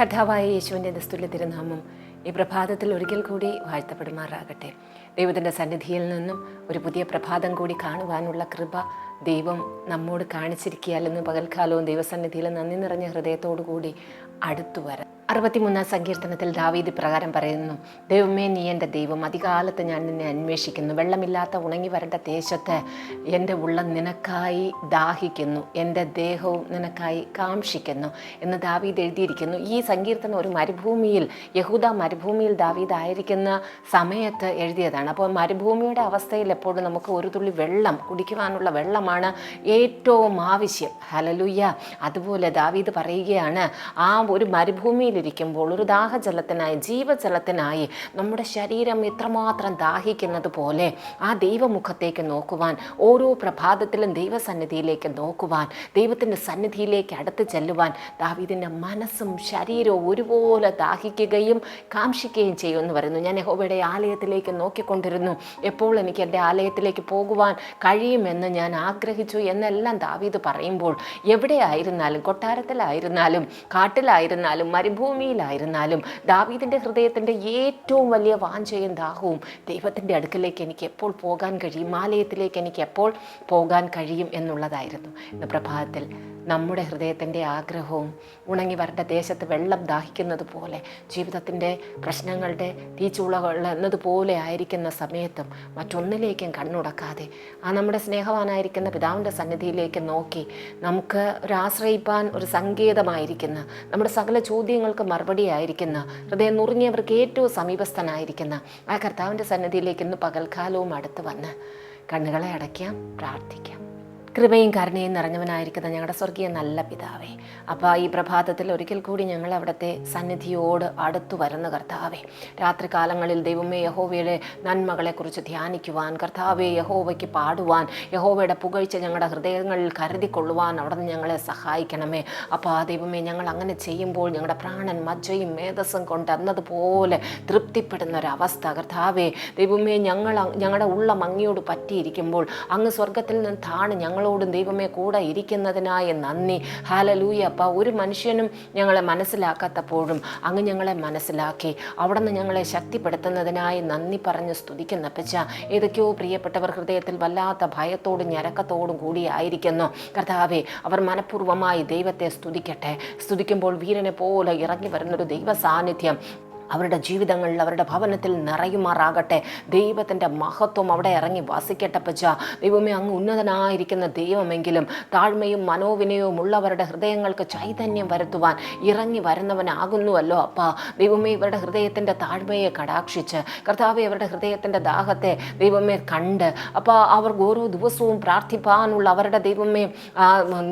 കഥാവായ യേശുവിന്റെ നിസ്തുല്യ തിരുനാമം ഈ പ്രഭാതത്തിൽ ഒരിക്കൽ കൂടി വാഴ്ത്തപ്പെടുമാറാകട്ടെ. ദൈവത്തിന്റെ സന്നിധിയിൽ നിന്നും ഒരു പുതിയ പ്രഭാതം കൂടി കാണുവാനുള്ള കൃപ ദൈവം നമ്മോട് കാണിച്ചിരിക്കുകയല്ലെന്ന് പകൽക്കാലവും ദൈവസന്നിധിയിൽ നന്ദി നിറഞ്ഞ ഹൃദയത്തോടു കൂടി അടുത്തു വരാം അറുപത്തിമൂന്നാം സങ്കീർത്തനത്തിൽ ദാവീദ് പ്രകാരം പറയുന്നു ദൈവമേ നീ എന്റെ ദൈവം അധികാലത്ത് ഞാൻ നിന്നെ അന്വേഷിക്കുന്നു. വെള്ളമില്ലാത്ത ഉണങ്ങി വരേണ്ട ദേശത്ത് എന്റെ ഉള്ളം നിനക്കായി ദാഹിക്കുന്നു. എന്റെ ദേഹവും നിനക്കായി കാംക്ഷിക്കുന്നു. എന്ന് ദാവീദ് എഴുതിയിരിക്കുന്നു. ഈ സങ്കീർത്തനം ഒരു മരുഭൂമിയിൽ യഹൂദ മരുഭൂമിയിൽ ദാവീദ് ആയിരിക്കുന്ന സമയത്ത് എഴുതിയതാണ്. അപ്പോൾ മരുഭൂമിയുടെ അവസ്ഥയിൽ എപ്പോഴും നമുക്ക് ഒരു തുള്ളി വെള്ളം കുടിക്കുവാനുള്ള വെള്ളമാണ് ഏറ്റവും ആവശ്യം. ഹലലുയ്യ അതുപോലെ ദാവീദ് പറയുകയാണ് ആ ഒരു മരുഭൂമിയിലിരിക്കുമ്പോൾ ഒരു ദാഹജലത്തിനായി ജീവജലത്തിനായി നമ്മുടെ ശരീരം എത്രമാത്രം ദാഹിക്കുന്നത് പോലെ ആ ദൈവമുഖത്തേക്ക് നോക്കുവാൻ ഓരോ പ്രഭാതത്തിലും ദൈവസന്നിധിയിലേക്ക് നോക്കുവാൻ ദൈവത്തിന്റെ സന്നിധിയിലേക്ക് അടുത്ത് ചെല്ലുവാൻ ദാവീദിന്റെ മനസ്സും ശരീരവും ഒരുപോലെ ദാഹിക്കുകയും കാംക്ഷിക്കുകയും ചെയ്യുമെന്ന് പറയുന്നു. ഞാൻ യഹോവയുടെ ആലയത്തിലേക്ക് നോക്കിക്കൊണ്ടിരുന്നു. എപ്പോൾ എനിക്ക് എന്റെ ആലയത്തിലേക്ക് പോകുവാൻ കഴിയുമെന്ന് ഞാൻ ആഗ്രഹിച്ചു എന്നെല്ലാം ദാവീദ് പറയുമ്പോൾ എവിടെയായിരുന്നാലും കൊട്ടാരത്തിലായിരുന്നാലും കാട്ടിലായിരുന്നാലും മരുഭൂമിയിലായിരുന്നാലും ദാവീദിന്റെ ഹൃദയത്തിന്റെ ഏറ്റവും വലിയ വാഞ്ചയും ദാഹവും ദൈവത്തിന്റെ അടുക്കലേക്ക് എനിക്ക് എപ്പോൾ പോകാൻ കഴിയും? ആലയത്തിലേക്ക് എനിക്ക് എപ്പോൾ പോകാൻ കഴിയും എന്നുള്ളതായിരുന്നു. ഇന്ന് പ്രഭാതത്തിൽ നമ്മുടെ ഹൃദയത്തിന്റെ ആഗ്രഹവും ഉണങ്ങി വരേണ്ട ദേശത്ത് വെള്ളം ദാഹിക്കുന്നത് പോലെ ജീവിതത്തിന്റെ പ്രശ്നങ്ങളുടെ തീച്ചുളകൾ എന്നതുപോലെ ആയിരിക്കുന്ന സമയത്തും മറ്റൊന്നിലേക്കും കണ്ണുടക്കാതെ ആ നമ്മുടെ സ്നേഹവാനായിരിക്കുന്ന പിതാവിന്റെ സന്നിധിയിലേക്ക് നോക്കി നമുക്ക് ഒരു ആശ്രയിപ്പാൻ ഒരു സങ്കേതമായിരിക്കുന്ന നമ്മുടെ സകല ചോദ്യങ്ങൾക്ക് മറുപടി ആയിരിക്കുന്ന ഹൃദയം നുറുങ്ങിയവർക്ക് ഏറ്റവും സമീപസ്ഥനായിരിക്കുന്ന ആ കർത്താവിന്റെ സന്നിധിയിലേക്ക് ഇന്ന് പകൽക്കാലവും അടുത്ത് വന്ന് കണ്ണുകളെ അടയ്ക്കാം പ്രാർത്ഥിക്കാം. കൃപയും കരുണയും നിറഞ്ഞവനായിരിക്കുന്ന ഞങ്ങളുടെ സ്വർഗീയ നല്ല പിതാവേ. അപ്പോൾ ഈ പ്രഭാതത്തിൽ ഒരിക്കൽ കൂടി ഞങ്ങൾ അവിടുത്തെ സന്നിധിയോട് അടുത്തു വരുന്ന കർത്താവേ. രാത്രികാലങ്ങളിൽ ദൈവമേ യഹോവയുടെ നന്മകളെക്കുറിച്ച് ധ്യാനിക്കുവാൻ കർത്താവെ യഹോവയ്ക്ക് പാടുവാൻ യഹോവയുടെ പുകഴ്ച ഞങ്ങളുടെ ഹൃദയങ്ങളിൽ കരുതിക്കൊള്ളുവാൻ അവിടെ നിന്ന് ഞങ്ങളെ സഹായിക്കണമേ. അപ്പോൾ ആ ദൈവമേ ഞങ്ങൾ അങ്ങനെ ചെയ്യുമ്പോൾ ഞങ്ങളുടെ പ്രാണൻ മജ്ജയും മേധസ്സും കൊണ്ട് എന്നതുപോലെ തൃപ്തിപ്പെടുന്ന ഒരവസ്ഥ കർത്താവേ. ദൈവമേ ഞങ്ങൾ ഞങ്ങളുടെ ഉള്ള മങ്ങിയോട് പറ്റിയിരിക്കുമ്പോൾ അങ്ങ് സ്വർഗത്തിൽ നിന്ന് താണ് ഞങ്ങളോടും ദൈവമേ കൂടെ ഇരിക്കുന്നതിനായ നന്ദി. ഹാലലൂയ അപ്പ ഒരു മനുഷ്യനും ഞങ്ങളെ മനസ്സിലാക്കാത്തപ്പോഴും അങ്ങ് ഞങ്ങളെ മനസ്സിലാക്കി. അവിടെ നിന്ന് ഞങ്ങളെ ശക്തിപ്പെടുത്തുന്നതിനായി നന്ദി പറഞ്ഞ് സ്തുതിക്കുന്ന പച്ച ഏതൊക്കെയോ പ്രിയപ്പെട്ടവർ ഹൃദയത്തിൽ വല്ലാത്ത ഭയത്തോടും ഞരക്കത്തോടും കൂടിയായിരിക്കുന്നു കർത്താവെ അവർ മനഃപൂർവമായി ദൈവത്തെ സ്തുതിക്കട്ടെ. സ്തുതിക്കുമ്പോൾ വീരനെ പോലെ ഇറങ്ങി വരുന്നൊരു ദൈവ സാന്നിധ്യം അവരുടെ ജീവിതങ്ങളിൽ അവരുടെ ഭവനത്തിൽ നിറയുമാറാകട്ടെ. ദൈവത്തിന്റെ മഹത്വം അവിടെ ഇറങ്ങി വസിക്കട്ടെ പച്ച ദൈവമേ അങ്ങ് ഉന്നതനായിരിക്കുന്ന ദൈവമെങ്കിലും താഴ്മയും മനോവിനയവും ഉള്ളവരുടെ ഹൃദയങ്ങൾക്ക് ചൈതന്യം വരുത്തുവാൻ ഇറങ്ങി വരുന്നവനാകുന്നുവല്ലോ അപ്പാ. ദൈവമേ ഇവരുടെ ഹൃദയത്തിന്റെ താഴ്മയെ കടാക്ഷിച്ച് കർത്താവെ അവരുടെ ഹൃദയത്തിന്റെ ദാഹത്തെ ദൈവമേ കണ്ട് അപ്പോൾ അവർക്ക് ഓരോ ദിവസവും പ്രാർത്ഥിപ്പാനുള്ള അവരുടെ ദൈവമേ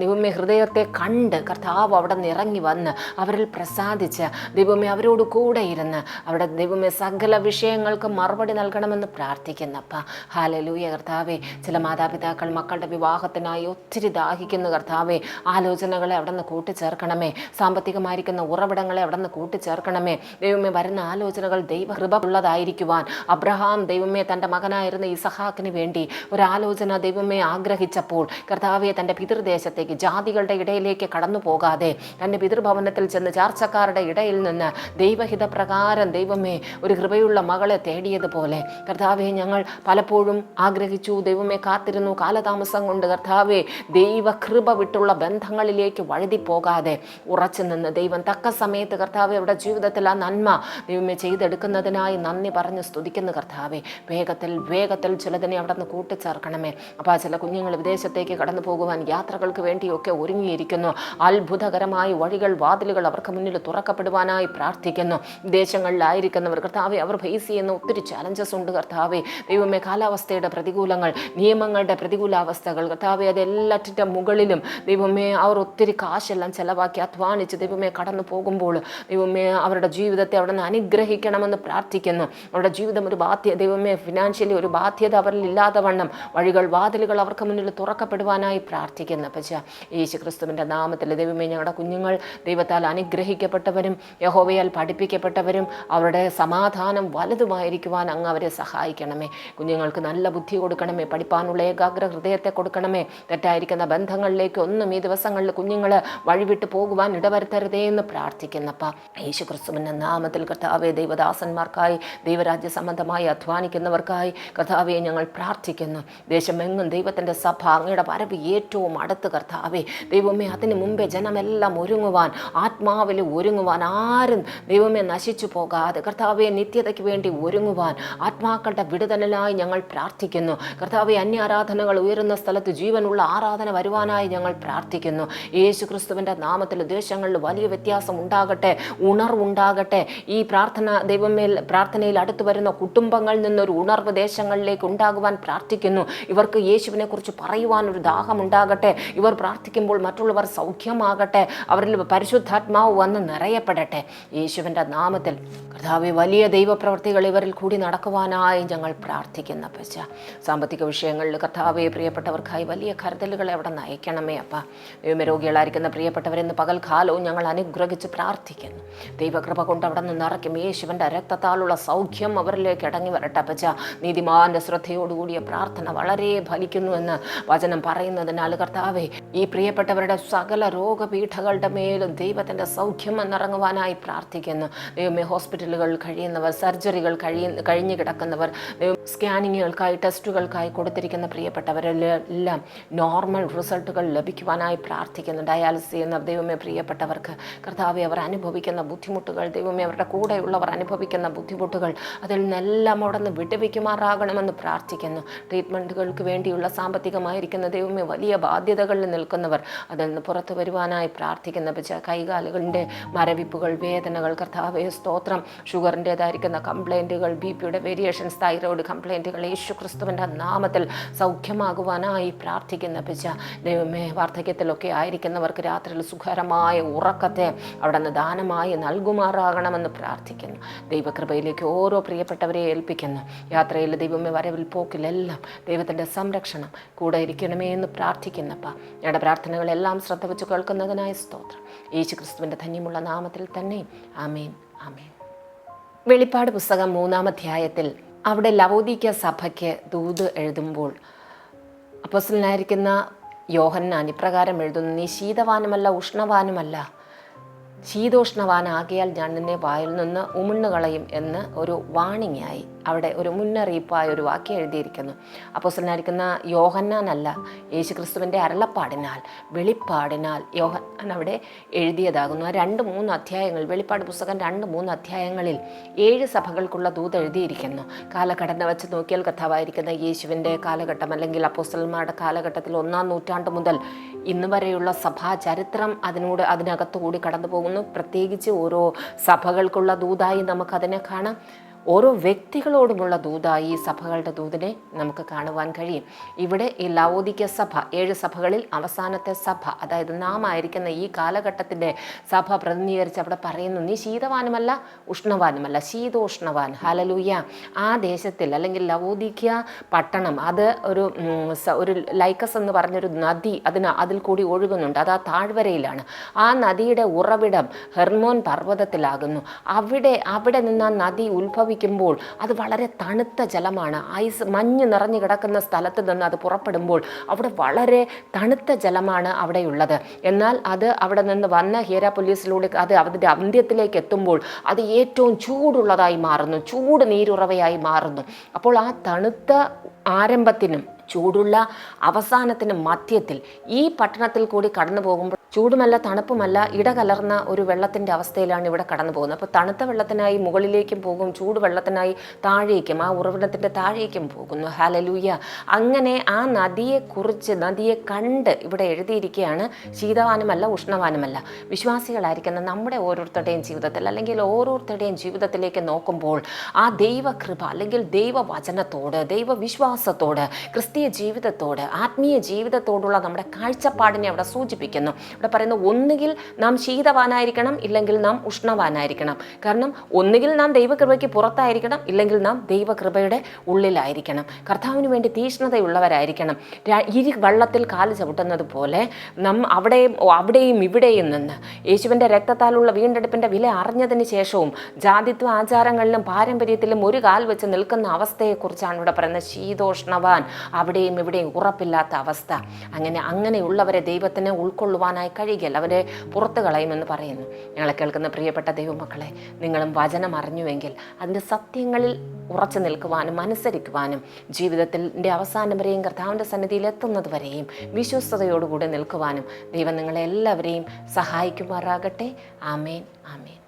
ദൈവമേ ഹൃദയത്തെ കണ്ട് കർത്താവ് അവിടെ നിന്ന് ഇറങ്ങി വന്ന് അവരിൽ പ്രസാദിച്ച് ദൈവമേ അവരോട് കൂടെ ഇരുന്ന് അവിടെ ദൈവമേ സകല വിഷയങ്ങൾക്ക് മറുപടി നൽകണമെന്ന് പ്രാർത്ഥിക്കുന്നപ്പ ഹാലലൂയ കർത്താവെ. ചില മാതാപിതാക്കൾ മക്കളുടെ വിവാഹത്തിനായി ഒത്തിരി ദാഹിക്കുന്ന കർത്താവെ. ആലോചനകളെ അവിടെ നിന്ന് കൂട്ടിച്ചേർക്കണമേ. സാമ്പത്തികമായിരിക്കുന്ന ഉറവിടങ്ങളെ അവിടെ നിന്ന് കൂട്ടിച്ചേർക്കണമേ. ദൈവമേ വരുന്ന ആലോചനകൾ ദൈവകൃപ ഉള്ളതായിരിക്കുവാൻ അബ്രഹാം ദൈവമേ തന്റെ മകനായിരുന്ന ഇസഹാക്കിന് വേണ്ടി ഒരാലോചന ദൈവമേ ആഗ്രഹിച്ചപ്പോൾ കർത്താവെ തന്റെ പിതൃദേശത്തേക്ക് ജാതികളുടെ ഇടയിലേക്ക് കടന്നു പോകാതെ തന്റെ പിതൃഭവനത്തിൽ ചെന്ന് ചാർച്ചക്കാരുടെ ഇടയിൽ നിന്ന് ദൈവഹിത പ്രകാരം ദൈവമേ ഒരു കൃപയുള്ള മകളെ തേടിയതുപോലെ. കർത്താവെ ഞങ്ങൾ പലപ്പോഴും ആഗ്രഹിച്ചു ദൈവമേ കാത്തിരുന്നു കാലതാമസം കൊണ്ട് കർത്താവെ ദൈവകൃപ വിട്ടുള്ള ബന്ധങ്ങളിലേക്ക് വഴുതി പോകാതെ ഉറച്ചു നിന്ന് ദൈവം തക്ക സമയത്ത് കർത്താവെ അവരുടെ ജീവിതത്തിൽ ആ നന്മ ദൈവമേ ചെയ്തെടുക്കുന്നതിനായി നന്ദി പറഞ്ഞ് സ്തുതിക്കുന്നു കർത്താവെ. വേഗത്തിൽ വേഗത്തിൽ ചിലതിനെ അവിടെ നിന്ന് കൂട്ടിച്ചേർക്കണമേ. അപ്പോൾ ചില കുഞ്ഞുങ്ങൾ വിദേശത്തേക്ക് കടന്നു പോകുവാൻ യാത്രകൾക്ക് വേണ്ടിയൊക്കെ ഒരുങ്ങിയിരിക്കുന്നു. അത്ഭുതകരമായ വഴികൾ വാതിലുകൾ അവർക്ക് മുന്നിൽ തുറക്കപ്പെടുവാനായി പ്രാർത്ഥിക്കുന്നു. വിദേശങ്ങളിലായിരിക്കുന്നവർ കർത്താവെ അവർ ഫേസ് ചെയ്യുന്ന ഒത്തിരി ചലഞ്ചസ് ഉണ്ട് കർത്താവെ. ദൈവമേ കാലാവസ്ഥയുടെ പ്രതികൂലങ്ങൾ നിയമങ്ങളുടെ പ്രതികൂലാവസ്ഥകൾ കർത്താവെ അതെല്ലാറ്റിന്റെ മുകളിലും ദൈവമേ അവർ ഒത്തിരി കാശെല്ലാം ചെലവാക്കി അധ്വാനിച്ച് ദൈവമേ കടന്നു പോകുമ്പോൾ ദൈവമേ അവരുടെ ജീവിതത്തെ അവിടെ നിന്ന് അനുഗ്രഹിക്കണമെന്ന് പ്രാർത്ഥിക്കുന്നു. അവരുടെ ജീവിതം ഒരു ബാധ്യത ദൈവമേ ഫിനാൻഷ്യലി ഒരു ബാധ്യത അവരിൽ ഇല്ലാതെ വണ്ണം വഴികൾ വാതിലുകൾ അവർക്ക് മുന്നിൽ തുറക്കപ്പെടുവാനായി പ്രാർത്ഥിക്കുന്നു. പച്ച യേശു ക്രിസ്തുവിന്റെ നാമത്തിൽ ദൈവമേ ഞങ്ങളുടെ കുഞ്ഞുങ്ങൾ ദൈവത്താൽ അനുഗ്രഹിക്കപ്പെട്ടവരും യഹോവയാൽ പഠിപ്പിക്കപ്പെട്ടവരും നല്ലവരും അവരുടെ സമാധാനം വലുതുമായിരിക്കുവാൻ അങ്ങ് അവരെ സഹായിക്കണമേ. കുഞ്ഞുങ്ങൾക്ക് നല്ല ബുദ്ധി കൊടുക്കണമേ പഠിപ്പാനുള്ള ഏകാഗ്ര ഹൃദയത്തെ കൊടുക്കണമേ. തെറ്റായിരിക്കുന്ന ബന്ധങ്ങളിലേക്ക് ഒന്നും ഈ ദിവസങ്ങളിൽ കുഞ്ഞുങ്ങൾ വഴിവിട്ട് പോകുവാൻ ഇടവരുത്തരുതേ എന്ന് പ്രാർത്ഥിക്കുന്നപ്പ. യേശു ക്രിസ്തുവിന്റെ നാമത്തിൽ കർത്താവെ ദൈവദാസന്മാർക്കായി ദൈവരാജ്യ സംബന്ധമായി അധ്വാനിക്കുന്നവർക്കായി കർത്താവെ ഞങ്ങൾ പ്രാർത്ഥിക്കുന്നു. ദേശമെങ്ങും ദൈവത്തിന്റെ സഭ അങ്ങയുടെ വരവ് ഏറ്റവും അടുത്ത് കർത്താവെ. ദൈവമേ അതിനു മുമ്പേ ജനമെല്ലാം ഒരുങ്ങുവാൻ ആത്മാവിൽ ഒരുങ്ങുവാൻ ആരും ദൈവമേ നശിച്ചു പോകാതെ കർത്താവെ നിത്യതയ്ക്ക് വേണ്ടി ഒരുങ്ങുവാൻ ആത്മാക്കളുടെ വിടുതലിനായി ഞങ്ങൾ പ്രാർത്ഥിക്കുന്നു. കർത്താവെ അന്യ ആരാധനകൾ ഉയരുന്ന സ്ഥലത്ത് ജീവനുള്ള ആരാധന വരുവാനായി ഞങ്ങൾ പ്രാർത്ഥിക്കുന്നു. യേശു ക്രിസ്തുവിന്റെ നാമത്തിൽ ദേശങ്ങളിൽ വലിയ വ്യത്യാസം ഉണ്ടാകട്ടെ ഉണർവുണ്ടാകട്ടെ. ഈ പ്രാർത്ഥന ദൈവമേൽ പ്രാർത്ഥനയിൽ അടുത്തു വരുന്ന കുടുംബങ്ങളിൽ നിന്നൊരു ഉണർവ് ദേശങ്ങളിലേക്ക് ഉണ്ടാകുവാൻ പ്രാർത്ഥിക്കുന്നു. ഇവർക്ക് യേശുവിനെക്കുറിച്ച് പറയുവാൻ ഒരു ദാഹമുണ്ടാകട്ടെ ഇവർ പ്രാർത്ഥിക്കുമ്പോൾ മറ്റുള്ളവർ സൗഖ്യമാകട്ടെ. അവരിൽ പരിശുദ്ധാത്മാവ് വന്ന് നിറയപ്പെടട്ടെ. യേശുവിന്റെ നാമത്തിൽ hotel. കർത്താവെ വലിയ ദൈവപ്രവർത്തികൾ ഇവരിൽ കൂടി നടക്കുവാനായി ഞങ്ങൾ പ്രാർത്ഥിക്കുന്ന പച്ച സാമ്പത്തിക വിഷയങ്ങളിൽ കർത്താവെ പ്രിയപ്പെട്ടവർക്കായി വലിയ കരുതലുകളെ അവിടെ നയിക്കണമേ അപ്പ. ദൈവരോഗികളായിരിക്കുന്ന പ്രിയപ്പെട്ടവരെന്ന് പകൽക്കാലവും ഞങ്ങൾ അനുഗ്രഹിച്ച് പ്രാർത്ഥിക്കുന്നു. ദൈവകൃപ കൊണ്ട് അവിടെ നിന്ന് നിറയ്ക്കും യേശുവിന്റെ രക്തത്താലുള്ള സൗഖ്യം അവരിലേക്ക് ഇടങ്ങി വരട്ടെ പച്ച നീതിമാന്റെ ശ്രദ്ധയോടുകൂടിയ പ്രാർത്ഥന വളരെ ഫലിക്കുന്നുവെന്ന് വചനം പറയുന്നതിനാൽ കർത്താവെ ഈ പ്രിയപ്പെട്ടവരുടെ സകല രോഗപീഠകളുടെ മേലും ദൈവത്തിന്റെ സൗഖ്യം എന്നിറങ്ങുവാനായി പ്രാർത്ഥിക്കുന്നു. ദൈവമേ ഹോസ്പിറ്റലുകളിൽ കഴിയുന്നവർ സർജറികൾ കഴിയ കഴിഞ്ഞു കിടക്കുന്നവർ സ്കാനിങ്ങുകൾക്കായി ടെസ്റ്റുകൾക്കായി കൊടുത്തിരിക്കുന്ന പ്രിയപ്പെട്ടവരെല്ലാം നോർമൽ റിസൾട്ടുകൾ ലഭിക്കുവാനായി പ്രാർത്ഥിക്കുന്നു. ഡയാലിസിസ് ചെയ്യുന്ന ദൈവമേ പ്രിയപ്പെട്ടവർക്ക് കർത്താവെ അവർ അനുഭവിക്കുന്ന ബുദ്ധിമുട്ടുകൾ ദൈവമേ അവരുടെ കൂടെയുള്ളവർ അനുഭവിക്കുന്ന ബുദ്ധിമുട്ടുകൾ അതിൽ നിന്നെല്ലാം അവിടെ നിന്ന് പ്രാർത്ഥിക്കുന്നു. ട്രീറ്റ്മെന്റുകൾക്ക് വേണ്ടിയുള്ള സാമ്പത്തികമായിരിക്കുന്ന ദൈവമേ വലിയ ബാധ്യതകളിൽ നിൽക്കുന്നവർ അതിൽ നിന്ന് പുറത്തു വരുവാനായി പ്രാർത്ഥിക്കുന്ന കൈകാലുകളുടെ മരവിപ്പുകൾ വേദനകൾ കർത്താവെ സ്തോത്രം ഷുഗറിന്റേതായിരിക്കുന്ന കംപ്ലൈന്റുകൾ ബി പിയുടെ വേരിയേഷൻസ് തൈറോയ്ഡ് കംപ്ലൈന്റുകൾ യേശു ക്രിസ്തുവിന്റെ നാമത്തിൽ സൗഖ്യമാകുവാനായി പ്രാർത്ഥിക്കുന്ന പിച്ച ദൈവമേ വാർദ്ധക്യത്തിലൊക്കെ ആയിരിക്കുന്നവർക്ക് രാത്രിയിൽ സുഖകരമായ ഉറക്കത്തെ അവിടെ നിന്ന് ദാനമായി നൽകുമാറാകണമെന്ന് പ്രാർത്ഥിക്കുന്നു. ദൈവകൃപയിലേക്ക് ഓരോ പ്രിയപ്പെട്ടവരെ ഏൽപ്പിക്കുന്നു. യാത്രയിൽ ദൈവമേ വരവിൽ പോക്കിലെല്ലാം ദൈവത്തിന്റെ സംരക്ഷണം കൂടെ ഇരിക്കണമേ എന്ന് പ്രാർത്ഥിക്കുന്നപ്പ. ഞങ്ങളുടെ പ്രാർത്ഥനകളെല്ലാം ശ്രദ്ധ വെച്ച് കേൾക്കുന്നതിനായ സ്തോത്രം. യേശു ക്രിസ്തുവിന്റെ ധന്യമുള്ള നാമത്തിൽ തന്നെ. ആമേൻ. ആമേൻ. വെളിപ്പാട് പുസ്തകം മൂന്നാം അധ്യായത്തിൽ അവിടെ ലവോദിക്ക സഭയ്ക്ക് ദൂത് എഴുതുമ്പോൾ അപ്പോസലിനായിരിക്കുന്ന യോഹന്നാൻ ഇപ്രകാരം എഴുതുന്നു നീ ശീതവാനുമല്ല ഉഷ്ണവാനുമല്ല. ശീതോഷ്ണവാനാകിയാൽ ഞാൻ നിന്നെ വായിൽ നിന്ന് ഉമിണ്ണുകളയും എന്ന് ഒരു വാണിംഗ് ആയി അവിടെ ഒരു മുന്നറിയിപ്പായ ഒരു വാക്യം എഴുതിയിരിക്കുന്നു. അപ്പോസ്റ്റലനായിരിക്കുന്ന യോഹന്നാനല്ല യേശുക്രിസ്തുവിന്റെ അരളപ്പാടിനാൽ വെളിപ്പാടിനാൽ യോഹന്നാൻ അവിടെ എഴുതിയതാകുന്നു. ആ രണ്ട് മൂന്ന് അധ്യായങ്ങൾ വെളിപ്പാട് പുസ്തകം രണ്ട് മൂന്ന് അധ്യായങ്ങളിൽ ഏഴ് സഭകൾക്കുള്ള ദൂത് എഴുതിയിരിക്കുന്നു. കാലഘടന വെച്ച് നോക്കിയാൽ കഥാവായിരിക്കുന്ന യേശുവിന്റെ കാലഘട്ടം അല്ലെങ്കിൽ അപ്പോസ്റ്റലന്മാരുടെ കാലഘട്ടത്തിൽ ഒന്നാം നൂറ്റാണ്ട് മുതൽ ഇന്ന് വരെയുള്ള സഭാ ചരിത്രം അതിനോട് അതിനകത്തുകൂടി കടന്നു പോകുന്നു പ്രത്യേകിച്ച് ഓരോ സഭകൾക്കുള്ള ദൂതായി നമുക്കതിനെ കാണാം. ഓരോ വ്യക്തികളോടുമുള്ള ദൂതായി ഈ സഭകളുടെ ദൂതിനെ നമുക്ക് കാണുവാൻ കഴിയും. ഇവിടെ ഈ ലവോദിക്യ സഭ ഏഴ് സഭകളിൽ അവസാനത്തെ സഭ അതായത് നാം ആയിരിക്കുന്ന ഈ കാലഘട്ടത്തിന്റെ സഭ പ്രതിനിധീകരിച്ച് അവിടെ പറയുന്നു നീ ശീതവാനുമല്ല ഉഷ്ണവാനുമല്ല ശീതോഷ്ണവാൻ ഹലലൂയ ആ ദേശത്തിൽ അല്ലെങ്കിൽ ലവോദിക്യ പട്ടണം അത് ഒരു ഒരു ലൈക്കസ് എന്ന് പറഞ്ഞൊരു നദി അതിന് അതിൽ കൂടി ഒഴുകുന്നുണ്ട്. അത് ആ താഴ്വരയിലാണ്. ആ നദിയുടെ ഉറവിടം ഹെർമോൻ പർവതത്തിലാകുന്നു. അവിടെ അവിടെ നിന്ന് ആ നദി ഉത്ഭവിക്കുമ്പോൾ അത് വളരെ തണുത്ത ജലമാണ്. ഐസ് മഞ്ഞ് നിറഞ്ഞു കിടക്കുന്ന സ്ഥലത്ത് നിന്ന് അത് പുറപ്പെടുമ്പോൾ അവിടെ വളരെ തണുത്ത ജലമാണ് അവിടെയുള്ളത്. എന്നാൽ അത് അവിടെ നിന്ന് വന്ന ഹീരാപൊലീസിലൂടെ അത് അതിന്റെ അന്ത്യത്തിലേക്ക് എത്തുമ്പോൾ അത് ഏറ്റവും ചൂടുള്ളതായി മാറുന്നു. ചൂട് നീരുറവയായി മാറുന്നു. അപ്പോൾ ആ തണുത്ത ആരംഭത്തിനും ചൂടുള്ള അവസാനത്തിനും മധ്യത്തിൽ ഈ പട്ടണത്തിൽ കൂടി കടന്നു പോകുമ്പോൾ ചൂടുമല്ല തണുപ്പുമല്ല ഇടകലർന്ന ഒരു വെള്ളത്തിന്റെ അവസ്ഥയിലാണ് ഇവിടെ കടന്നു പോകുന്നത്. അപ്പോൾ തണുത്ത വെള്ളത്തിനായി മുകളിലേക്കും പോകും ചൂട് വെള്ളത്തിനായി താഴേക്കും ആ ഉറവിടത്തിന്റെ താഴേക്കും പോകുന്നു. ഹാലലൂയ അങ്ങനെ ആ നദിയെക്കുറിച്ച് നദിയെ കണ്ട് ഇവിടെ എഴുതിയിരിക്കുകയാണ് ശീതവാനുമല്ല ഉഷ്ണവാനുമല്ല വിശ്വാസികളായിരിക്കുന്ന നമ്മുടെ ഓരോരുത്തരുടെയും ജീവിതത്തിൽ അല്ലെങ്കിൽ ഓരോരുത്തരുടെയും ജീവിതത്തിലേക്ക് നോക്കുമ്പോൾ ആ ദൈവകൃപ അല്ലെങ്കിൽ ദൈവവചനത്തോട് ദൈവവിശ്വാസത്തോട് ക്രിസ്തീയ ജീവിതത്തോട് ആത്മീയ ജീവിതത്തോടുള്ള നമ്മുടെ കാഴ്ചപ്പാടിനെ അവിടെ സൂചിപ്പിക്കുന്നു. ഇവിടെ പറയുന്നത് ഒന്നുകിൽ നാം ശീതവാനായിരിക്കണം ഇല്ലെങ്കിൽ നാം ഉഷ്ണവാനായിരിക്കണം. കാരണം ഒന്നുകിൽ നാം ദൈവകൃപയ്ക്ക് പുറത്തായിരിക്കണം ഇല്ലെങ്കിൽ നാം ദൈവകൃപയുടെ ഉള്ളിലായിരിക്കണം. കർത്താവിന് വേണ്ടി തീഷ്ണതയുള്ളവരായിരിക്കണം. ഇരു വള്ളത്തിൽ കാൽ ചവിട്ടുന്നത് പോലെ നാം അവിടെയും അവിടെയും ഇവിടെയും നിന്ന് യേശുവിന്റെ രക്തത്താലുള്ള വീണ്ടെടുപ്പിന്റെ വില അറിഞ്ഞതിന് ശേഷവും ജാതിത്വ ആചാരങ്ങളിലും പാരമ്പര്യത്തിലും ഒരു കാൽ വെച്ച് നിൽക്കുന്ന അവസ്ഥയെക്കുറിച്ചാണ് ഇവിടെ പറയുന്നത്. ശീതോഷ്ണവാൻ അവിടെയും ഇവിടെയും ഉറപ്പില്ലാത്ത അവസ്ഥ. അങ്ങനെ അങ്ങനെയുള്ളവരെ ദൈവത്തിന് ഉൾക്കൊള്ളുവാനായി കഴിയുകയില്ല. അവരെ പുറത്തു കളയുമെന്ന് പറയുന്നു. ഞങ്ങളെ കേൾക്കുന്ന പ്രിയപ്പെട്ട ദൈവമക്കളെ നിങ്ങളും വചനം അറിഞ്ഞുവെങ്കിൽ അതിന്റെ സത്യങ്ങളിൽ ഉറച്ചു നിൽക്കുവാനും അനുസരിക്കുവാനും ജീവിതത്തിന്റെ അവസാനം വരെയും കർത്താവിന്റെ സന്നിധിയിൽ എത്തുന്നത് വരെയും വിശ്വസ്തയോടുകൂടി നിൽക്കുവാനും ദൈവം നിങ്ങളെ എല്ലാവരെയും സഹായിക്കുമാറാകട്ടെ. ആമേൻ ആമേൻ.